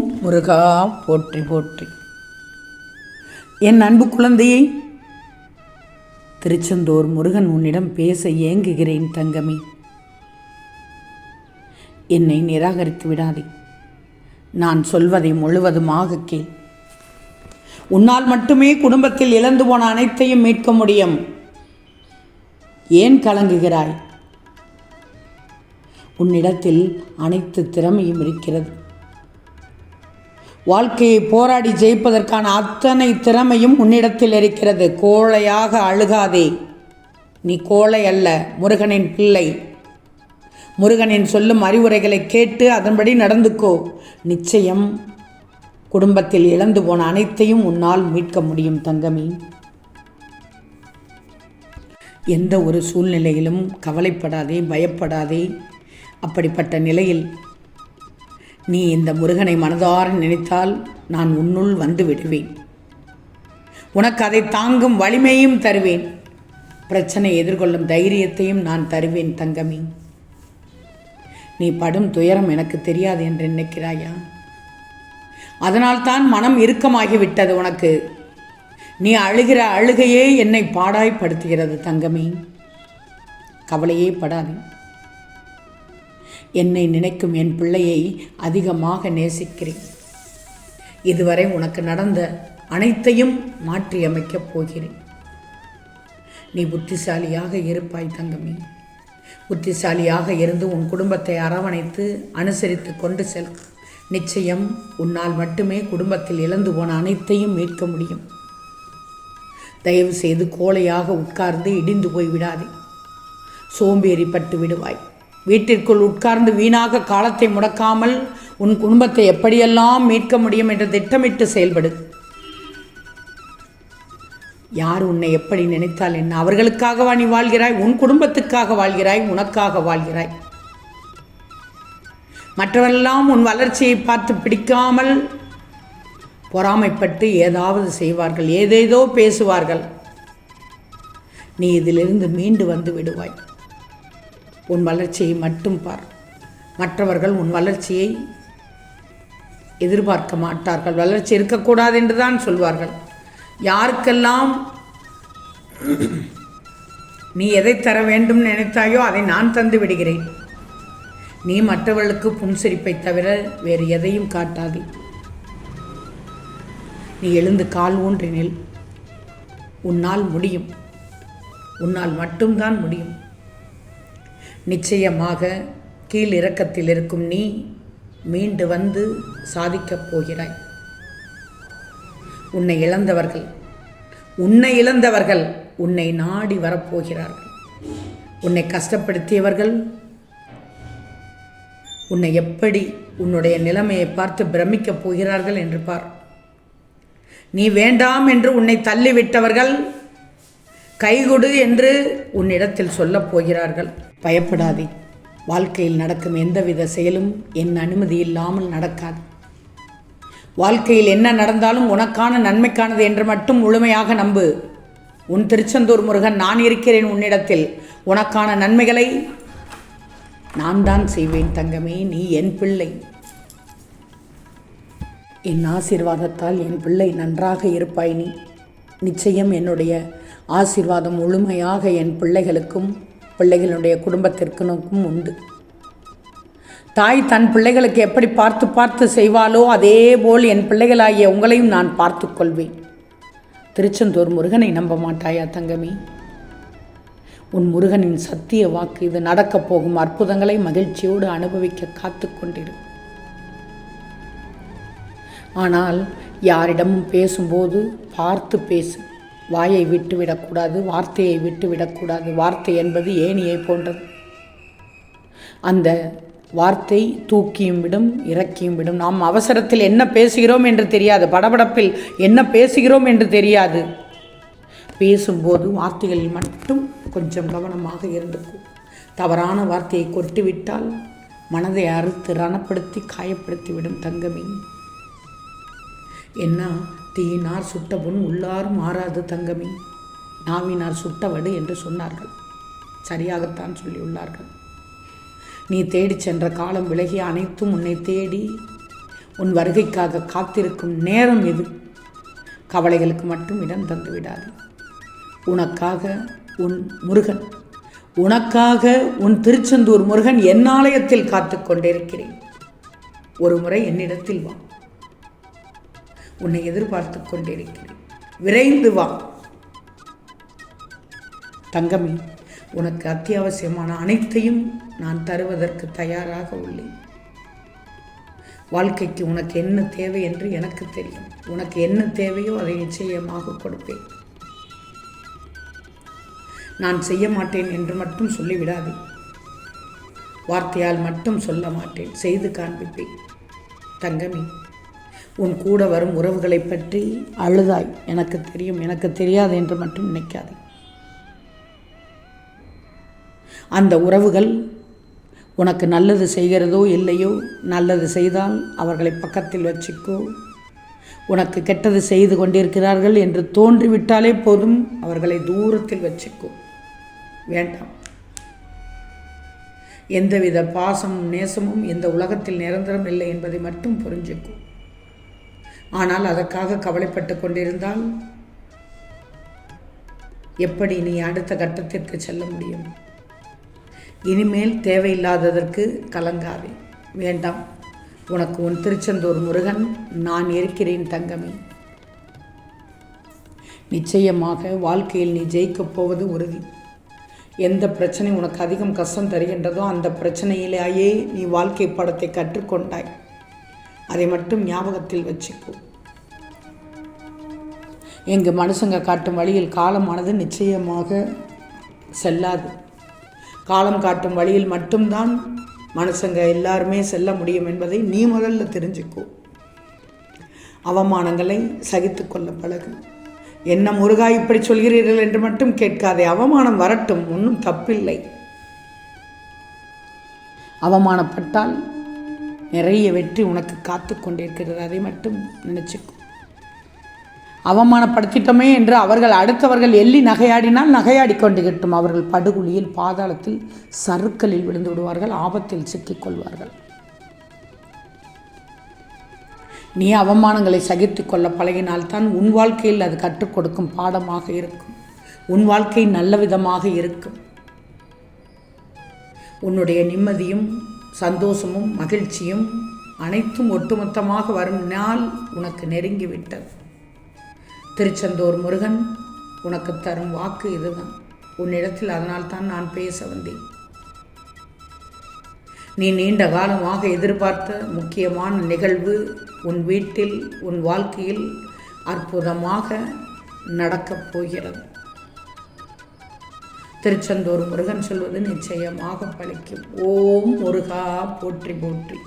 ஓம் முருகா போற்றி போற்றி. என் அன்பு குழந்தையை திருச்செந்தூர் முருகன் உன்னிடம் பேச ஏங்குகிறேன் தங்கமே. என்னை நிராகரித்து விடாதே. நான் சொல்வதை முழுவதுமாக கேள். உன்னால் மட்டுமே குடும்பத்தில் இழந்து போன அனைத்தையும் மீட்க முடியும். ஏன் கலங்குகிறாய்? உன்னிடத்தில் அனைத்து திறமையும் இருக்கிறது. வாழ்க்கையை போராடி ஜெயிப்பதற்கான அத்தனை திறமையும் உன்னிடத்தில் இருக்கிறது. கோழையாக அழுகாதே. நீ கோழை அல்ல முருகனின் பிள்ளை. முருகனின் சொல்லும் அறிவுரைகளை கேட்டு அதன்படி நடந்துக்கோ. நிச்சயம் குடும்பத்தில் இழந்து போன அனைத்தையும் உன்னால் மீட்க முடியும் தங்கமி. எந்த ஒரு சூழ்நிலையிலும் கவலைப்படாதே பயப்படாதே. அப்படிப்பட்ட நிலையில் நீ இந்த முருகனை மனதார நினைத்தால் நான் உன்னுள் வந்து விடுவேன். உனக்கு அதை தாங்கும் வலிமையும் தருவேன். பிரச்சனை எதிர்கொள்ளும் தைரியத்தையும் நான் தருவேன் தங்கமி. நீ படும் துயரம் எனக்கு தெரியாது என்று நினைக்கிறாயா? அதனால்தான் மனம் இறுக்கமாகிவிட்டது உனக்கு. நீ அழுகிற அழுகையே என்னை பாடாய்ப்படுத்துகிறது தங்கமே. கவலையே படாதே. என்னை நினைக்கும் என் பிள்ளையை அதிகமாக நேசிக்கிறேன். இதுவரை உனக்கு நடந்த அனைத்தையும் மாற்றியமைக்கப் போகிறேன். நீ புத்திசாலியாக இருப்பாய் தங்கமி. புத்திசாலியாக இருந்து உன் குடும்பத்தை அரவணைத்து அனுசரித்து கொண்டு செல். நிச்சயம் உன்னால் மட்டுமே குடும்பத்தில் இழந்து போன அனைத்தையும் மீட்க முடியும். தயவு செய்து கோழையாக உட்கார்ந்து இடிந்து போய் விடாதே. சோம்பேறி பட்டு விடுவாய். வீட்டிற்குள் உட்கார்ந்து வீணாக காலத்தை முடக்காமல் உன் குடும்பத்தை எப்படியெல்லாம் மீட்க முடியும் என்று திட்டமிட்டு செயல்படு. யார் உன்னை எப்படி நினைத்தால் என்ன? அவர்களுக்காகவா நீ வாழ்கிறாய்? உன் குடும்பத்துக்காக வாழ்கிறாய் உனக்காக வாழ்கிறாய். மற்றவரெல்லாம் உன் வளர்ச்சியை பார்த்து பிடிக்காமல் பொறாமைப்பட்டு ஏதாவது செய்வார்கள் ஏதேதோ பேசுவார்கள். நீ இதிலிருந்து மீண்டு வந்து விடுவாய். உன் வளர்ச்சியை மட்டும் பார். மற்றவர்கள் உன் வளர்ச்சியை எதிர்பார்க்க மாட்டார்கள். வளர்ச்சி இருக்கக்கூடாது என்று தான் சொல்வார்கள். யாருக்கெல்லாம் நீ எதை தர வேண்டும் நினைத்தாயோ அதை நான் தந்து விடுகிறேன். நீ மற்றவர்களுக்கு புன்சிரிப்பை தவிர வேறு எதையும் காட்டாதே. நீ எழுந்து கால் ஊன்றினில் உன்னால் முடியும். உன்னால் மட்டும்தான் முடியும். நிச்சயமாக கீழ் இறக்கத்தில் இருக்கும் நீ மீண்டு வந்து சாதிக்கப் போகிறாய். உன்னை இழந்தவர்கள் உன்னை இழந்தவர்கள் உன்னை நாடி வரப்போகிறார்கள். உன்னை கஷ்டப்படுத்தியவர்கள் உன்னை எப்படி உன்னுடைய நிலைமையை பார்த்து பிரமிக்கப் போகிறார்கள் என்று பார். நீ வேண்டாம் என்று உன்னை தள்ளிவிட்டவர்கள் கைகொடு என்று உன்னிடத்தில் சொல்லப் போகிறார்கள். பயப்படாதே. வாழ்க்கையில் நடக்கும் எந்தவித செயலும் என் அனுமதி இல்லாமல் நடக்காது. வாழ்க்கையில் என்ன நடந்தாலும் உனக்கான நன்மைக்கானது என்று மட்டும் முழுமையாக நம்பு. உன் திருச்செந்தூர் முருகன் நான் இருக்கிறேன் உன்னிடத்தில். உனக்கான நன்மைகளை நான் தான் செய்வேன் தங்கமே நீ என் பிள்ளை. என் ஆசீர்வாதத்தால் என் பிள்ளை நன்றாக இருப்பாய் நீ. நிச்சயம் என்னுடைய ஆசீர்வாதம் முழுமையாக என் பிள்ளைகளுக்கும் பிள்ளைகளுடைய குடும்பத்திற்கும் உண்டு. தாய் தன் பிள்ளைகளுக்கு எப்படி பார்த்து பார்த்து செய்வாளோ அதே போல் என் பிள்ளைகளாகிய உங்களையும் நான் பார்த்து கொள்வேன். திருச்செந்தூர் முருகனை நம்ப மாட்டாயா தங்கமி? உன் முருகனின் சத்திய வாக்கு இது நடக்கப் போகும் அற்புதங்களை மகிழ்ச்சியோடு அனுபவிக்க காத்து கொண்டிரு. ஆனால் யாரிடமும் பேசும்போது பார்த்து பேசு. வாயை விட்டு விடக்கூடாது வார்த்தையை விட்டு விடக்கூடாது வார்த்தை என்பது ஏணியை போன்றது. அந்த வார்த்தை தூக்கியும் விடும் இறக்கியும் விடும். நாம் அவசரத்தில் என்ன பேசுகிறோம் என்று தெரியாது. படபடப்பில் என்ன பேசுகிறோம் என்று தெரியாது. பேசும்போது வார்த்தைகளில் மட்டும் கொஞ்சம் கவனமாக இருந்துக்கும் தவறான வார்த்தையை கொட்டிவிட்டால் மனதை அறுத்து ரணப்படுத்தி காயப்படுத்தி விடும் தங்கமே. என்ன? தீயினார் சுட்ட பொன் உள்ளாரும் ஆறாது தங்கமே. நாவினார் சுட்டவடு என்று சொன்னார்கள். சரியாகத்தான் சொல்லியுள்ளார்கள். நீ தேடிச் சென்ற காலம் விலகி அனைத்தும் உன்னை தேடி உன் வருகைக்காக காத்திருக்கும் நேரம் இது கவலைகளுக்கு மட்டும் இடம் தந்து விடாது. உனக்காக உன் முருகன் உனக்காக உன் திருச்செந்தூர் முருகன் என் ஆலயத்தில் காத்து கொண்டிருக்கிறேன். ஒரு முறை என்னிடத்தில் வா. உன்னை எதிர்பார்த்து கொண்டிருக்கிறேன். விரைந்து வா. தங்கமே உனக்கு அத்தியாவசியமான அனைத்தையும் நான் தருவதற்கு தயாராக உள்ளேன். வாழ்க்கைக்கு உனக்கு என்ன தேவை என்று எனக்கு தெரியும். உனக்கு என்ன தேவையோ அதை நிச்சயமாக கொடுப்பேன். நான் செய்ய மாட்டேன் என்று மட்டும் சொல்லிவிடாதே. வார்த்தையால் மட்டும் சொல்ல மாட்டேன். செய்து காண்பிப்பேன். தங்கமே உன் கூட வரும் உறவுகளை பற்றி அழுதாய். எனக்கு தெரியும் எனக்கு தெரியாது என்று மட்டும் நினைக்காதே. அந்த உறவுகள் உனக்கு நல்லது செய்கிறதோ இல்லையோ நல்லது செய்தால் அவர்களை பக்கத்தில் வச்சுக்கோ. உனக்கு கெட்டது செய்து கொண்டிருக்கிறார்கள் என்று தோன்றிவிட்டாலே போதும் அவர்களை தூரத்தில் வச்சுக்கோ. வேண்டாம். எந்தவித பாசமும் நேசமும் இந்த உலகத்தில் நிரந்தரம் இல்லை என்பதை மட்டும் புரிஞ்சுக்கும் ஆனால் அதற்காக கவலைப்பட்டு கொண்டிருந்தால் எப்படி நீ அடுத்த கட்டத்திற்கு செல்ல முடியும்? இனிமேல் தேவையில்லாததற்கு கலங்காதே. வேண்டாம். உனக்கு உன் திருச்செந்தூர் முருகன் நான் இருக்கிறேன் தங்கமே. நிச்சயமாக வாழ்க்கையில் நீ ஜெயிக்கப் போவது உறுதி. எந்த பிரச்சனை உனக்கு அதிகம் கஷ்டம் தருகின்றதோ அந்த பிரச்சனையிலேயே நீ வாழ்க்கை படத்தை கற்றுக்கொண்டாய். அதை மட்டும் ஞாபகத்தில் வச்சுக்கோ. எங்கள் மனுஷங்க காட்டும் வழியில் காலமானது நிச்சயமாக செல்லாது. காலம் காட்டும் வழியில் மட்டும்தான் மனுஷங்க எல்லாருமே செல்ல முடியும் என்பதை நீ முதல்ல தெரிஞ்சுக்கோ. அவமானங்களை சகித்து கொள்ள பழகு. என்ன முருகா இப்படி சொல்கிறீர்கள் என்று மட்டும் கேட்காதே. அவமானம் வரட்டும் ஒன்றும் தப்பில்லை. அவமானப்பட்டால் நிறைய வெற்றி உனக்கு காத்து கொண்டிருக்கிறது. அதை மட்டும் நினச்சிக்கும் அவமானப்படுத்திட்டோமே என்று அவர்கள் அடுத்தவர்கள் எள்ளி நகையாடினால் நகையாடி கொண்டுகிட்டும். அவர்கள் படுகுழியில் பாதாளத்தில் சருக்களில் விழுந்து விடுவார்கள் ஆபத்தில் சிக்கிக்கொள்வார்கள் நீ அவமானங்களை சகித்து கொள்ள பழகினால்தான் உன் வாழ்க்கையில் அது கற்றுக் கொடுக்கும் பாடமாக இருக்கும். உன் வாழ்க்கை நல்ல விதமாக இருக்கும். உன்னுடைய நிம்மதியும் சந்தோஷமும் மகிழ்ச்சியும் அனைத்தும் ஒட்டுமொத்தமாக வரும் நாள் உனக்கு நெருங்கிவிட்டது. திருச்செந்தூர் முருகன் உனக்கு தரும் வாக்கு இதுதான். உன்னிடத்தில் அதனால்தான் நான் பேச வந்தேன். நீ நீண்ட காலமாக எதிர்பார்த்த முக்கியமான நிகழ்வு உன் வீட்டில் உன் வாழ்க்கையில் அற்புதமாக நடக்கப் போகிறது. திருச்செந்தூர் முருகன் சொல்வது நிச்சயமாக பலிக்கும். ஓம் முருகா போற்றி போற்றி.